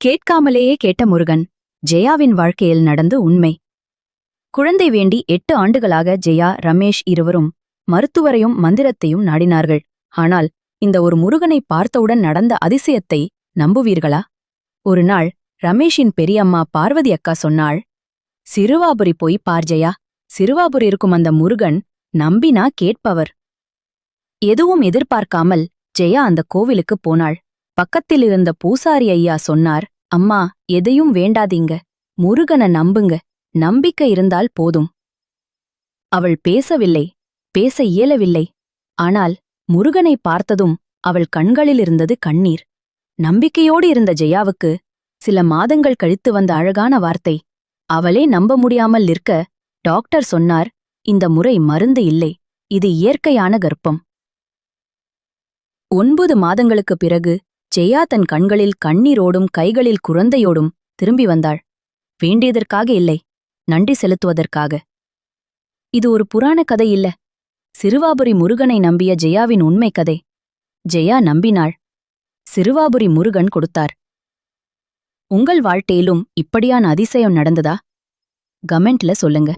கேட்காமலேயே கேட்ட முருகன் ஜெயாவின் வாழ்க்கையில் நடந்து உண்மை. குழந்தை வேண்டி எட்டு ஆண்டுகளாக ஜெயா ரமேஷ் இருவரும் மருத்துவரையும் மந்திரத்தையும் நாடினார்கள். ஆனால் இந்த ஒரு முருகனை பார்த்தவுடன் நடந்த அதிசயத்தை நம்புவீர்களா? ஒரு நாள் ரமேஷின் பெரியம்மா பார்வதி அக்கா சொன்னாள் சிறுவாபுரி போய் பார் ஜெயா. சிறுவாபுரி இருக்கும் அந்த முருகன் நம்பினா கேட்பவர். எதுவும் எதிர்பார்க்காமல் ஜெயா அந்த கோவிலுக்கு போனாள். பக்கத்தில் இருந்த பூசாரி ஐயா சொன்னார் அம்மா எதையும் வேண்டாதீங்க. முருகனை நம்புங்க. நம்பிக்கை இருந்தால் போதும். அவள் பேசவில்லை பேச இயலவில்லை. ஆனால் முருகனை பார்த்ததும் அவள் கண்களில் இருந்தது கண்ணீர். நம்பிக்கையோடு இருந்த ஜெயாவுக்கு சில மாதங்கள் கழித்து வந்த அழகான வார்த்தை. அவளே நம்ப முடியாமல் நிற்க டாக்டர் சொன்னார் இந்த முறை மருந்து இல்லை. இது இயற்கையான கர்ப்பம். ஒன்பது மாதங்களுக்குப் பிறகு ஜெயா தன் கண்களில் கண்ணீரோடும் கைகளில் குழந்தையோடும் திரும்பி வந்தாள். வேண்டியதற்காக இல்லை. நன்றி செலுத்துவதற்காக. இது ஒரு புராண கதை இல்ல. சிறுவாபுரி முருகனை நம்பிய ஜெயாவின் உண்மை கதை. ஜெயா நம்பினாள். சிறுவாபுரி முருகன் கொடுத்தார். உங்கள் வாழ்க்கையிலும் இப்படியான அதிசயம் நடந்ததா? கமெண்ட்ல சொல்லுங்க.